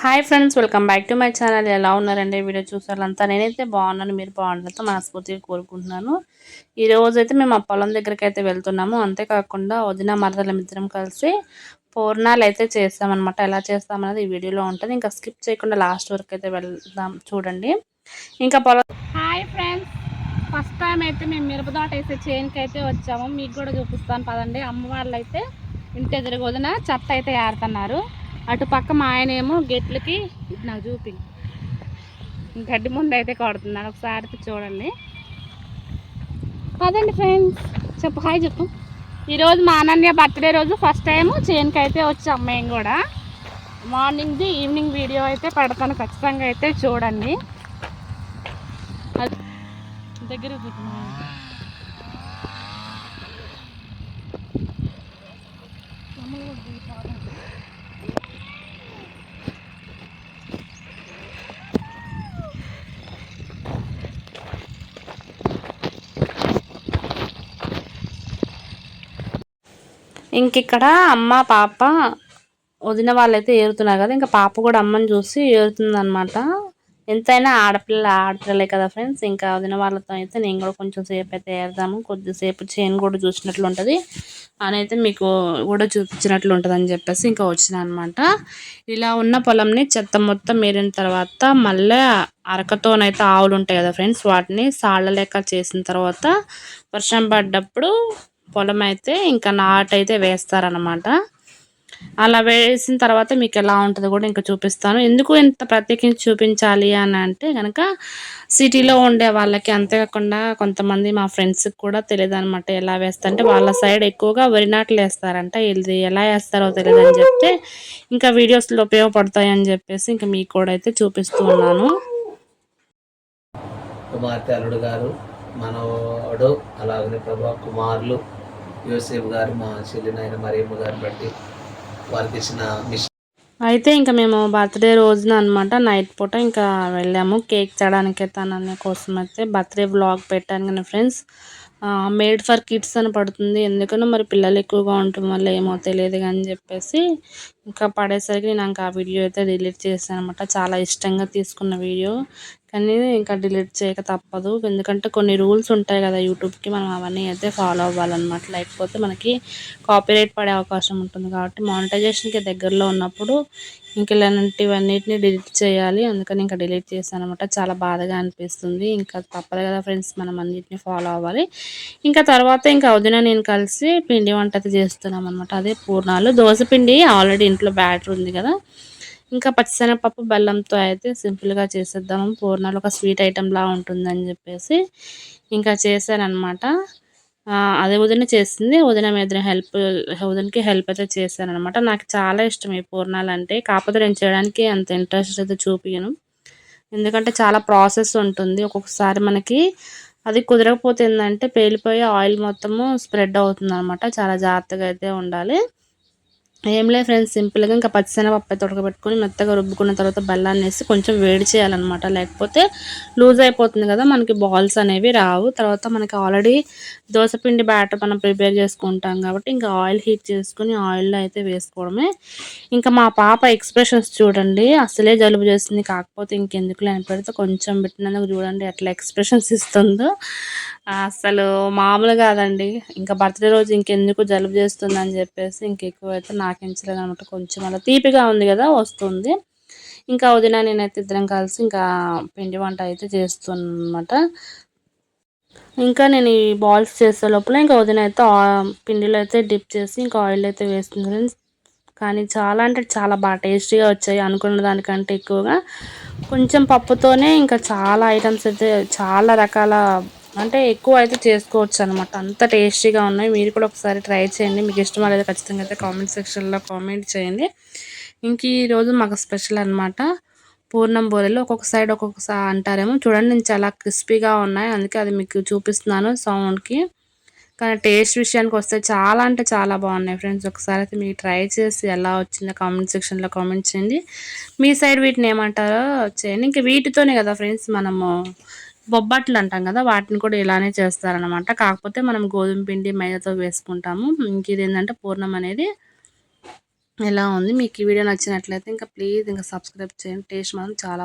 Hi friends welcome back to my channel. ఎలా ఉన్నారండి? Video చూసారంతా నేనైతే బాగున్నాను మీరు బాగుండాలంతా మనస్ఫూర్తిగా కోరుకుంటున్నాను. ఈరోజైతే అయితే మేము ఆ పొలం దగ్గరికి అయితే వెళ్తున్నాము. అంతేకాకుండా వదిన మరదల మిత్రం కలిసి పూర్ణాలు అయితే చేస్తామన్నమాట. ఎలా చేస్తామనేది ఈ వీడియోలో ఉంటుంది. ఇంకా స్కిప్ చేయకుండా లాస్ట్ వరకు అయితే వెళ్దాం చూడండి. ఇంకా పొలం హాయ్ ఫ్రెండ్స్ ఫస్ట్ టైం అయితే మేము మిరపదోట వేసే చేనుకి అయితే వచ్చాము. మీకు కూడా చూపిస్తాను పదండి. అమ్మ వాళ్ళు అయితే ఇంటి ఎదురు వదిన చెత్త అయితే ఏరుతున్నారు. అటు పక్క మా ఆయన ఏమో గెట్లకి నాకు చూపి గడ్డి ముందు అయితే కొడుతున్నాను ఒకసారి చూడండి. అదండి ఫ్రెండ్స్. చెప్పు హాయ్ చెప్పు. ఈరోజు మా అనన్య బర్త్డే రోజు ఫస్ట్ టైం చేనుకి అయితే వచ్చాం మేము కూడా. మార్నింగ్ది ఈవినింగ్ వీడియో అయితే పెడతాను. ఖచ్చితంగా అయితే చూడండి. దగ్గర ఇంక ఇక్కడ అమ్మ పాప వదిన వాళ్ళైతే ఏరుతున్నారు కదా ఇంకా పాప కూడా అమ్మని చూసి ఏరుతుంది అనమాట ఎంతైనా ఆడపిల్ల ఆడపిల్లలే కదా ఫ్రెండ్స్ ఇంకా వదిన వాళ్ళతో అయితే నేను కూడా కొంచెం సేపు అయితే ఏరుదాము కొద్దిసేపు చేను కూడా చూసినట్లు ఉంటుంది అని అయితే మీకు కూడా చూపించినట్లు ఉంటుంది అని చెప్పేసి ఇంకా వచ్చిన అనమాట ఇలా ఉన్న పొలంని చెత్త మొత్తం ఏరిన తర్వాత మళ్ళీ అరకతోనైతే ఆవులు ఉంటాయి కదా ఫ్రెండ్స్ వాటిని సాళ్ళ లెక్క చేసిన తర్వాత వర్షం పడ్డప్పుడు పొలం అయితే ఇంకా నాటు అయితే వేస్తారనమాట అలా వేసిన తర్వాత మీకు ఎలా ఉంటుందో కూడా ఇంకా చూపిస్తాను. ఎందుకు ఇంత ప్రత్యేకించి చూపించాలి అని అంటే కనుక సిటీలో ఉండే వాళ్ళకి అంతేకాకుండా కొంతమంది మా ఫ్రెండ్స్కి కూడా తెలియదు అనమాట ఎలా వేస్తారంటే వాళ్ళ సైడ్ ఎక్కువగా వరి నాట్లు వేస్తారంట. ఇది ఎలా వేస్తారో తెలియదు అని చెప్తే ఇంకా వీడియోస్లో ఉపయోగపడతాయి అని చెప్పేసి ఇంకా మీకు కూడా అయితే చూపిస్తూ ఉన్నాను. కుమార్తె అల్లుడు గారు మనవడు అలాగనే ప్రభా కుమారులు యోసేఫ్ గారు మా చెల్లినైన మరియమ్మ గారిని బట్టి వారికి ఇచ్చిన మిషన్. అయితే ఇంకా మేము బర్త్డే రోజున అనమాట నైట్ పూట ఇంకా వెళ్ళాము. కేక్ తేడానికి తన కోసం అయితే బర్త్డే బ్లాగ్ పెట్టాను కానీ ఫ్రెండ్స్. మేడ్ ఫర్ కిడ్స్ అని పడుతుంది. ఎందుకనో మరి పిల్లలు ఎక్కువగా ఉండటం వల్ల ఏమో తెలియదు అని చెప్పేసి ఇంకా పడేసరికి నేను ఇంకా ఆ వీడియో అయితే డిలీట్ చేశాను అనమాట చాలా ఇష్టంగా తీసుకున్న వీడియో. కానీ ఇంకా డిలీట్ చేయక తప్పదు. ఎందుకంటే కొన్ని రూల్స్ ఉంటాయి కదా యూట్యూబ్కి మనం అవన్నీ అయితే ఫాలో అవ్వాలన్నమాట. లేకపోతే మనకి కాపీరైట్ పడే అవకాశం ఉంటుంది కాబట్టి మానిటైజేషన్కి దగ్గరలో ఉన్నప్పుడు ఇంక ఇలాంటివన్నిటిని డిలీట్ చేయాలి. అందుకని ఇంకా డిలీట్ చేశాను అనమాట చాలా బాధగా అనిపిస్తుంది. ఇంకా తప్పదు కదా ఫ్రెండ్స్ మనం అన్నిటిని ఫాలో అవ్వాలి. ఇంకా తర్వాత ఇంకా వదిన నేను కలిసి పిండి వంట అయితే చేస్తున్నాం అనమాట అదే పూర్ణాలు. దోశ పిండి ఆల్రెడీ ఇంట్లో బ్యాటర్ ఉంది కదా. ఇంకా పచ్చిశనగపప్పు బెల్లంతో అయితే సింపుల్గా చేసేద్దాము. పూర్ణాలు ఒక స్వీట్ ఐటెంలా ఉంటుందని చెప్పేసి ఇంకా చేశానమాట అదే వదిన చేసింది. వదిన మీద హెల్ప్ వదినకి హెల్ప్ అయితే చేశాను అనమాట నాకు చాలా ఇష్టం ఈ పూర్ణాలు అంటే కాకపోతే నేను చేయడానికి అంత ఇంట్రెస్ట్ అయితే చూపించను ఎందుకంటే చాలా ప్రాసెస్ ఉంటుంది. ఒక్కొక్కసారి మనకి అది కుదరకపోతే ఏంటంటే పేలిపోయి ఆయిల్ మొత్తము స్ప్రెడ్ అవుతుంది అనమాట చాలా జాగ్రత్తగా అయితే ఉండాలి. ఏం లేదు ఫ్రెండ్స్ సింపుల్గా ఇంకా పచ్చిసెనగపప్పు అయితే ఉడకబెట్టుకొని మెత్తగా రుబ్బుకున్న తర్వాత బెల్లాన్ని వేసి కొంచెం వేడి చేయాలన్నమాట. లేకపోతే లూజ్ అయిపోతుంది కదా మనకి బాల్స్ అనేవి రావు. తర్వాత మనకి ఆల్రెడీ దోశపిండి బ్యాటర్ మనం ప్రిపేర్ చేసుకుంటాం కాబట్టి ఇంకా ఆయిల్ హీట్ చేసుకుని ఆయిల్లో అయితే వేసుకోవడమే. ఇంకా మా పాప ఎక్స్ప్రెషన్స్ చూడండి అసలే జలుబు చేస్తుంది. కాకపోతే ఇంకెందుకు లేని పెడితే కొంచెం పెట్టినందుకు చూడండి ఎట్లా ఎక్స్ప్రెషన్స్ ఇస్తుందో. అసలు మామూలు కాదండి. ఇంకా బర్త్డే రోజు ఇంకెందుకు జలుబు చేస్తుంది అని చెప్పేసి ఇంకెక్కువైతే నా నాకించలేదు అనమాట కొంచెం అలా తీపిగా ఉంది కదా వస్తుంది. ఇంకా వదిన నేనైతే ఇద్దరం కలిసి ఇంకా పిండి వంట అయితే చేస్తున్నమాట. ఇంకా నేను ఈ బాల్స్ చేసే లోపల ఇంకా వదిన అయితే పిండిలో అయితే డిప్ చేసి ఇంకా ఆయిల్ అయితే వేస్తుంది కానీ చాలా అంటే చాలా బాగా టేస్టీగా వచ్చాయి అనుకున్న దానికంటే ఎక్కువగా. కొంచెం పప్పుతోనే ఇంకా చాలా ఐటమ్స్ అయితే చాలా రకాల అంటే ఎక్కువ అయితే చేసుకోవచ్చు అనమాట అంత టేస్టీగా ఉన్నాయి. మీరు కూడా ఒకసారి ట్రై చేయండి. మీకు ఇష్టం లేదా ఖచ్చితంగా అయితే కామెంట్ సెక్షన్లో కామెంట్ చేయండి. ఇంక ఈరోజు మాకు స్పెషల్ అనమాట పూర్ణం బోరెలు ఒక్కొక్క సైడ్ ఒక్కొక్క అంటారేమో. చూడండి నేను చాలా క్రిస్పీగా ఉన్నాయి. అందుకే అది మీకు చూపిస్తున్నాను సౌండ్కి. కానీ టేస్ట్ విషయానికి వస్తే చాలా అంటే చాలా బాగున్నాయి ఫ్రెండ్స్. ఒకసారి అయితే మీరు ట్రై చేసి ఎలా వచ్చిందో కామెంట్ సెక్షన్లో కామెంట్ చేయండి. మీ సైడ్ వీటిని ఏమంటారో చేయండి. ఇంకా వీటితోనే కదా ఫ్రెండ్స్ మనము బొబ్బట్లు అంటాం కదా వాటిని కూడా ఇలానే చేస్తారనమాట కాకపోతే మనం గోధుమ పిండి మైదాతో వేసుకుంటాము. ఇంక ఇది ఏంటంటే పూర్ణం అనేది ఎలా ఉంది? మీకు ఈ వీడియో నచ్చినట్లయితే ఇంకా ప్లీజ్ ఇంకా సబ్స్క్రైబ్ చేయండి. టేస్ట్ మాత్రం చాలా